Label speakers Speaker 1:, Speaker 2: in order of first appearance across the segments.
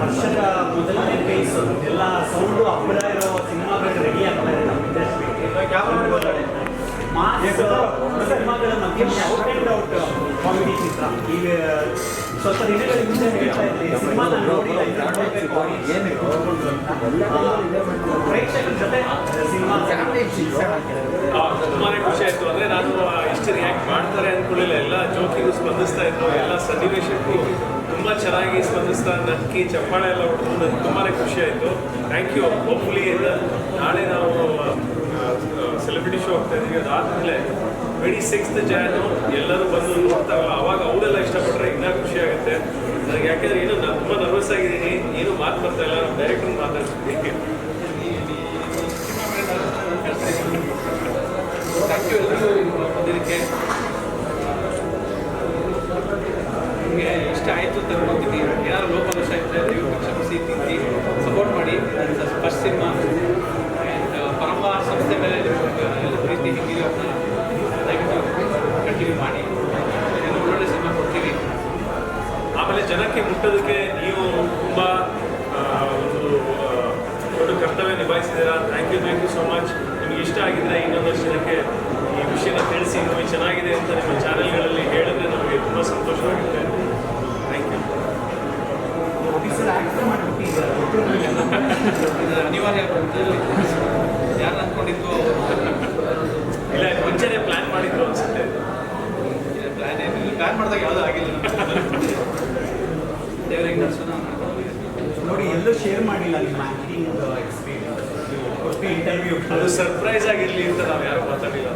Speaker 1: ವರ್ಷದ ಮೊದಲನೇ ಫೇಸ್ ಎಲ್ಲ ಸೌಂಡು ಹಬ್ಬರ ಇರೋ ಸಿನಿಮಾಗಳು ರೆಡಿ ಆಗ್ತಾ ಇದೆ ನಮ್ಮ ಇಂಡಸ್ಟ್ರಿಗೆ ಮಾಸ್ ಸಿನಿಮಾಗಳ ಮಧ್ಯೆ ಔಟ್ ಆ್ಯಂಡ್ ಔಟ್ ಕಾಮಿಡಿ ಚಿತ್ರ. ಈಗ ಸ್ವಲ್ಪ ದಿನಗಳ ಹಿಂದೆ ಹೇಳ್ತಾ ಇದ್ದೆ ಸಿನಿಮಾ ನಾನು ನೋಡಿಲ್ಲ ಇನ್ನು ಏನು ಪ್ರೇಕ್ಷಕರ ಜೊತೆ ಸಿನಿಮಾ
Speaker 2: ಆ, ತುಂಬಾನೇ ಖುಷಿ ಆಯ್ತು. ಅಂದ್ರೆ ನಾನು ಇಷ್ಟು ರಿಯಾಕ್ಟ್ ಮಾಡ್ತಾರೆ ಅಂದ್ಕೊಳ್ಳಿಲ್ಲ. ಎಲ್ಲ ಜೋಕಿಗೂ ಸ್ಪಂದಿಸ್ತಾ ಇದ್ರು. ಎಲ್ಲ ಸನ್ನಿವೇಶಕ್ಕೂ ತುಂಬಾ ಚೆನ್ನಾಗಿ ಸ್ಪಂದಿಸ್ತಾ ನಕ್ಕಿ ಚಪ್ಪಾಳೆ ಎಲ್ಲ ಹೊಡೆದು ನನಗೆ ತುಂಬಾ ಖುಷಿ ಆಯಿತು. ಥ್ಯಾಂಕ್ ಯು ಹೋಪ್ಫುಲಿ ನಾಳೆ ನಾವು ಸೆಲೆಬ್ರಿಟಿ ಶೋ ಹೋಗ್ತಾ ಇದ್ದೀವಿ ಅದಾದಮೇಲೆ ಟ್ವೆಂಟಿ ಸಿಕ್ಸ್ತ್ ಜಾನು ಎಲ್ಲರೂ ಬಂದು ನೋಡ್ತಾರಲ್ಲ, ಅವಾಗ ಅವರೆಲ್ಲ ಇಷ್ಟಪಟ್ಟರೆ ಇನ್ನೂ ಖುಷಿ ಆಗುತ್ತೆ. ನನಗೆ ಯಾಕೆಂದರೆ ಏನು ನಾನು ತುಂಬ ನರ್ವಸ್ ಆಗಿದ್ದೀನಿ. ಏನು ಮಾತು ಬರ್ತಾ ಇಲ್ಲ ನಮ್ಮ ಡೈರೆಕ್ಟರ್ ಮಾತಾಡ್ತೀನಿ. ಜನಕ್ಕೆ ಮುಟ್ಟೋದಕ್ಕೆ ನೀವು ತುಂಬ ಒಂದು ದೊಡ್ಡ ಕರ್ತವ್ಯ ನಿಭಾಯಿಸಿದ್ದೀರಾ? Thank you thank you so much ನಿಮ್ಗೆ ಇಷ್ಟ ಆಗಿದ್ರೆ ಇನ್ನೊಂದಷ್ಟು ಜನಕ್ಕೆ ಈ ವಿಷಯನ ತಿಳಿಸಿ ನಮಗೆ ಚೆನ್ನಾಗಿದೆ ಅಂತ ನಿಮ್ಮ ಚಾನೆಲ್ಗಳಲ್ಲಿ ಹೇಳಿದ್ರೆ ನಮಗೆ ತುಂಬ ಸಂತೋಷವಾಗುತ್ತೆ. ಥ್ಯಾಂಕ್ ಯು
Speaker 3: ಅನಿವಾರ್ಯ ಬಂದಲ್ಲಿ ಯಾರು ಅಂದ್ಕೊಂಡಿದ್ದು
Speaker 2: ಇಲ್ಲ ಮುಂಚೆನೇ ಪ್ಲ್ಯಾನ್ ಮಾಡಿದ್ರು ಅನ್ಸುತ್ತೆ
Speaker 3: ಪ್ಲ್ಯಾನ್ ಏನಿಲ್ಲ ಪ್ಲ್ಯಾನ್ ಮಾಡಿದಾಗ ಯಾವುದೂ ಆಗಿಲ್ಲ. ದೇವರಿಗೆ ನಡೆಸೋಣ
Speaker 1: ನೋಡಿ ಎಲ್ಲೂ ಶೇರ್ ಮಾಡಿಲ್ಲ ನಿಮ್ಮ ಆ್ಯಕ್ಟಿಂಗ್ ಎಕ್ಸ್ಪೀರಿಯನ್ಸ್ ಇಂಟರ್ವ್ಯೂ
Speaker 2: ಅದು ಸರ್ಪ್ರೈಸ್ ಆಗಿರಲಿ ಅಂತ ನಾವು ಯಾರು ಮಾತಾಡಿಲ್ಲ.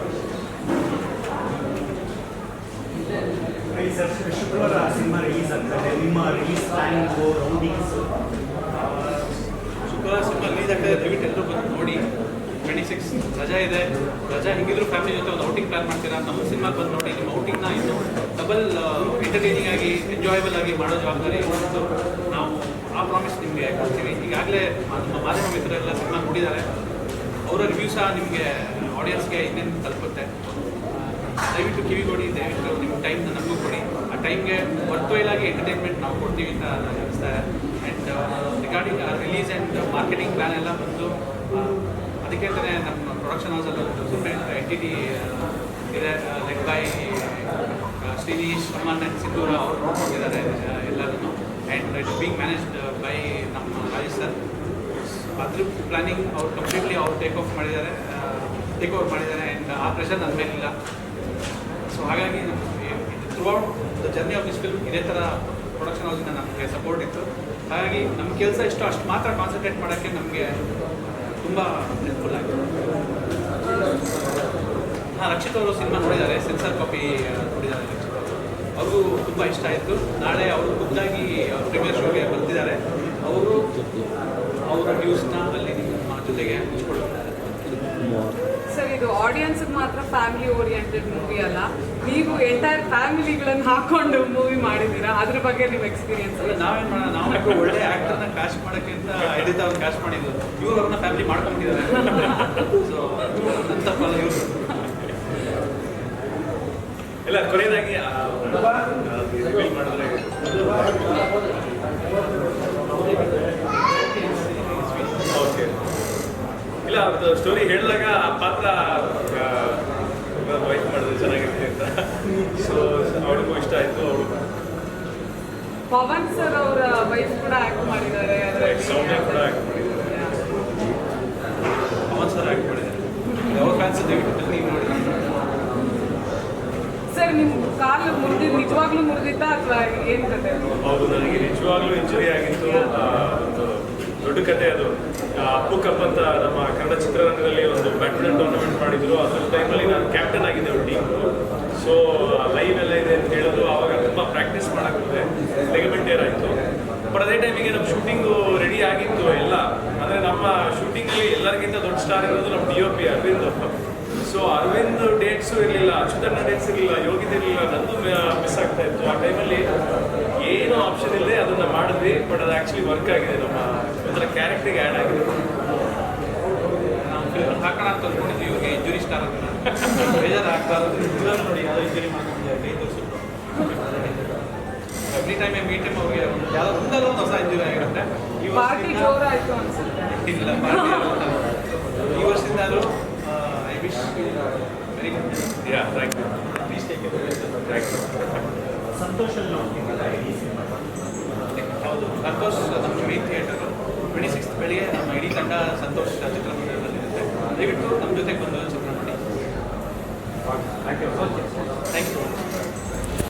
Speaker 1: ಸರ್ ಶುಕ್ರವಾರ ಸಿನಿಮಾ ರಿಲೀಸ್ ಆಗ್ತದೆ. ನಿಮ್ಮ ರಿಲೀಸ್ ಪ್ಲಾನಿಂಗು ರೌಂಡಿಂಗ್ಸು
Speaker 3: ಶುಕ್ರವಾರ ಸಿನಿಮಾ ರಿಲೀಸ್ ಆಗ್ತದೆ ದಯವಿಟ್ಟು ಎಲ್ಲರೂ ಬಂದು ನೋಡಿ. ಟ್ವೆಂಟಿ ಸಿಕ್ಸ್ ರಜಾ ಇದೆ. ರಜಾ ಹಿಂಗಿದ್ರು ಫ್ಯಾಮಿಲಿ ಜೊತೆ ಒಂದು ಔಟಿಂಗ್ ಪ್ಲಾನ್ ಮಾಡ್ತೀರಾ? ನಮ್ಮ ಸಿನಿಮಾ ಬಂದು ನೋಡಿ, ನಿಮ್ಮ ಔಟಿಂಗ್ನ ಇನ್ನೂ ಡಬಲ್ ಎಂಟರ್ಟೈನಿಂಗ್ ಆಗಿ ಎಂಜಾಯಬಲ್ ಆಗಿ ಮಾಡೋ ಜವಾಬ್ದಾರಿ ನಾವು ಆ ಪ್ರಾಮಿಸ್ ನಿಮಗೆ ಕೊಡ್ತೀವಿ. ಈಗಾಗಲೇ ನಮ್ಮ ಮಾಧ್ಯಮ ಮಿತ್ರರೆಲ್ಲ ಸಿನಿಮಾ ನೋಡಿದ್ದಾರೆ. ಅವರ ರಿವ್ಯೂ ಸಹ ನಿಮಗೆ ಆಡಿಯನ್ಸ್ಗೆ ಇನ್ನೇನು ತಲುಪುತ್ತೆ. ದಯವಿಟ್ಟು ಕಿವಿ ಕೊಡಿ, ದಯವಿಟ್ಟು ನಿಮ್ಮ ಟೈಮ್ನ ನಮಗೂ ಕೊಡಿ. ಆ ಟೈಮ್ಗೆ ಆಗಿ ಎಂಟರ್ಟೈನ್ಮೆಂಟ್ ನಾವು ಕೊಡ್ತೀವಿ ಅಂತ ನನಗೆ ಇದೆ. And regarding release and marketing plan ಎಲ್ಲ ಬಂದು ಅದಕ್ಕೆ ನಮ್ಮ ಪ್ರೊಡಕ್ಷನ್ ಹೌಸಲ್ಲಿ ಸಪ್ರೇಟ್ ಎಂಟಿಟಿ ಇದೆ led by Srinish Samman and Sindhura ಅವರು ನೋಡ್ಕೊಂಡಿದ್ದಾರೆ ಎಲ್ಲರನ್ನು. And it being managed by ನಮ್ಮ ರಾಜೇಶ್ ಸರ್ ಅದ್ರ ಪ್ಲಾನಿಂಗ್ ಅವ್ರು ಕಂಪ್ಲೀಟ್ಲಿ ಅವ್ರು ಟೇಕ್ ಆಫ್ ಮಾಡಿದ್ದಾರೆ ಟೇಕ್ ಓವರ್ ಮಾಡಿದ್ದಾರೆ ಆ್ಯಂಡ್ ಆ ಪ್ರೆಷರ್ ನನ್ನ ಮೇಲಿಲ್ಲ. ಸೊ ಹಾಗಾಗಿ throughout the journey of this film ಇದೇ ಥರ ಪ್ರೊಡಕ್ಷನ್ ಹೌಸಿಂದ ನಮಗೆ ಸಪೋರ್ಟ್ ಇತ್ತು. ಹಾಗಾಗಿ ನಮ್ಮ ಕೆಲಸ ಇಷ್ಟು, ಅಷ್ಟು ಮಾತ್ರ ಕಾನ್ಸಂಟ್ರೇಟ್ ಮಾಡೋಕ್ಕೆ ನಮಗೆ ತುಂಬ ರಕ್ಷಿತ್ ಅವರು ಸಿನಿಮಾ ನೋಡಿದ್ದಾರೆ ಸೆನ್ಸರ್ ಕಾಪಿ ನೋಡಿದ್ದಾರೆ. ಅವ್ರಿಗೂ ತುಂಬ ಇಷ್ಟ ಆಯಿತು. ನಾಳೆ ಅವರು ಖುದ್ದಾಗಿ ಪ್ರೀಮಿಯರ್ ಶೋಗೆ ಬರ್ತಿದ್ದಾರೆ. ಅವರು ಅವರ ನ್ಯೂಸ್ನ ಅಲ್ಲಿ ನಿಮ್ಮ ಜೊತೆಗೆ ಹಂಚ್ಕೊಳ್ತಾರೆ
Speaker 4: ಸರ್ ಇದು ಆಡಿಯನ್ಸ್ ಮಾತ್ರ ಫ್ಯಾಮಿಲಿ ಓರಿಯೆಂಟೆಡ್ ಮೂವಿ ಅಲ್ಲ. ನೀವು ಎಂಟೈರ್ ಫ್ಯಾಮಿಲಿಗಳನ್ನು ಹಾಕೊಂಡು ಮೂವಿ ಮಾಡಿದ್ದೀರಾ? ಅದ್ರ ಬಗ್ಗೆ ನಿಮ್ಮ ಎಕ್ಸ್ಪೀರಿಯನ್ಸ್
Speaker 3: ಅಲ್ಲ ನಾವೇನ್ ಮಾಡೋಣ? ನಾವು ಒಳ್ಳೆ ಆಕ್ಟರ್ನ ಕ್ಯಾಶ್ ಮಾಡೋಕ್ಕಿಂತ ಅಂತ ಎಡಿಟ್ ಅವ್ರು ಕ್ಯಾಶ್ ಮಾಡಿದ್ದು. ಇವರು ಅವ್ರನ್ನ ಫ್ಯಾಮಿಲಿ ಮಾಡ್ಕೊಂಡಿದ್ದಾರೆ ಸೊ ತಪ್ಪಲ್ಲ ಇವರು
Speaker 2: ಇಲ್ಲ ಕೊನೆಯದಾಗಿ ಮಾಡಿದ್ರೆ ಇಲ್ಲ ಅವ್ರದ್ದು ಸ್ಟೋರಿ ಹೇಳಿದಾಗ ಆ ಪಾತ್ರ ವೈಟ್ ಮಾಡಿದ್ರೆ ಚೆನ್ನಾಗಿರುತ್ತೆ ಅಂತ. ಸೊ ಅವ್ರಿಗೂ ಇಷ್ಟ ಆಯ್ತು ಅವಳು.
Speaker 4: ಪವನ್ ಸರ್ ಅವರ ವೈಫ್ ಕೂಡ ಆಕ್ಟ್ ಮಾಡಿದ್ದಾರೆ.
Speaker 2: ಸೌಮ್ಯ ಕೂಡ ಆಕ್ಟ್ ಮಾಡಿದ್ದಾರೆ.
Speaker 3: ಪವನ್ ಸರ್ ಆಕ್ಟ್ ಮಾಡಿದ್ದಾರೆ. ಅವ್ರ ಫ್ಯಾನ್ಸ್ ದಯವಿಟ್ಟು ನೀವು ನೋಡಿ
Speaker 4: ಕಾಲು ನಿಜವಾಗ್ಲೂ ಅಥವಾ ಏನು
Speaker 2: ಹೌದು, ನನಗೆ ನಿಜವಾಗ್ಲೂ ಇಂಜುರಿ ಆಗಿತ್ತು. ಒಂದು ದೊಡ್ಡ ಕತೆ ಅದು. ಅಪ್ಪು ಕಪ್ ಅಂತ ನಮ್ಮ ಕನ್ನಡ ಚಿತ್ರರಂಗದಲ್ಲಿ ಒಂದು ಬ್ಯಾಡ್ಮಿಂಟನ್ ಟೂರ್ನಮೆಂಟ್ ಮಾಡಿದ್ರು. ಅದ್ರ ಟೈಮಲ್ಲಿ ನಾನು ಕ್ಯಾಪ್ಟನ್ ಆಗಿದ್ದೆ ಅವ್ರ ಟೀಮ್ ಸೊ ಲೈವ್ ಎಲ್ಲ ಇದೆ ಅಂತ ಹೇಳಿದ್ರು. ಆವಾಗ ತುಂಬ ಪ್ರಾಕ್ಟೀಸ್ ಮಾಡೋಕ್ಕಿದೆ ಲೆಗಮೆಂಟ್ ಏರ್ ಆಯಿತು. ಬಟ್ ಅದೇ ಟೈಮಿಗೆ ನಮ್ಮ ಶೂಟಿಂಗು ರೆಡಿ ಆಗಿತ್ತು ಎಲ್ಲ. ಅಂದರೆ ನಮ್ಮ ಶೂಟಿಂಗಲ್ಲಿ ಎಲ್ಲರಿಗಿಂತ ದೊಡ್ಡ ಸ್ಟಾರ್ ಇರೋದು ನಮ್ಮ D O P Aravind so Aravind dates ಇರಲಿಲ್ಲ ಅಚ್ಯುತಣ್ಣ ಡೇಟ್ಸ್ ಇರಲಿಲ್ಲ ಯೋಗಿತ್ ಇರಲಿಲ್ಲ ನಂದು ಮಿಸ್ ಆಗ್ತಾ ಇತ್ತು. ಆ ಟೈಮಲ್ಲಿ ಏನೂ ಆಪ್ಷನ್ ಇಲ್ಲದೆ ಅದನ್ನು ಮಾಡಿದ್ವಿ ಬಟ್ ಅದು ಆ್ಯಕ್ಚುಲಿ ವರ್ಕ್ ಆಗಿದೆ. ನಮ್ಮ ಒಂಥರ ಕ್ಯಾರೆಕ್ಟ್ರಿಗೆ ಆ್ಯಡ್ ಆಗಿದೆ.
Speaker 3: ಹಾಕೋಣ ಅಂತ ಅಂದ್ಕೊಂಡಿದ್ವಿ ಇವ್ರಿಗೆ ಇಂಜುರಿ ಸ್ಟಾರ್ ಅಂತ. ಬೇಜಾರು ಆಗ್ತಾ ಇವಾಗ ನೋಡಿ ಯಾವುದೋ ಇಂಜುರಿ ಮಾಡ್ಕೊಂಡಿದ್ದಾರೆ ಎವ್ರಿ ಟೈಮ್ ಐ ಮೀಟ್ ಅವ್ರಿಗೆ ಒಂದು ಯಾವುದೋ ಒಂದಲ್ಲ ಒಂದು ಹೊಸ ಇಂಜುರಿ ಆಗಿರುತ್ತೆ. ಈ ಇಲ್ಲ ಈ ವರ್ಷದಿಂದ ಅದು I wish
Speaker 2: you
Speaker 3: please take
Speaker 2: thank you
Speaker 1: ಸಂತೋಷಲ್ಲಿ ನೋಡ್ತಿದ್ದೀರಾ ಈ ಸಿನಿಮಾ
Speaker 3: ಹೌದು ಸಂತೋಷ್ ನಮ್ಮ ಥಿಯೇಟರು ಟ್ವೆಂಟಿ ಸಿಕ್ಸ್ ಬೆಳಿಗ್ಗೆ ನಮ್ಮ ಇಡೀ ತಂಡ ಸಂತೋಷ್ ಚಿತ್ರಮಂದಿರದಲ್ಲಿರುತ್ತೆ ದಯವಿಟ್ಟು ನಮ್ಮ ಜೊತೆ ಬಂದು ಚಿತ್ರ ನೋಡಿ
Speaker 1: ಥ್ಯಾಂಕ್ ಯು
Speaker 3: ಥ್ಯಾಂಕ್ ಯು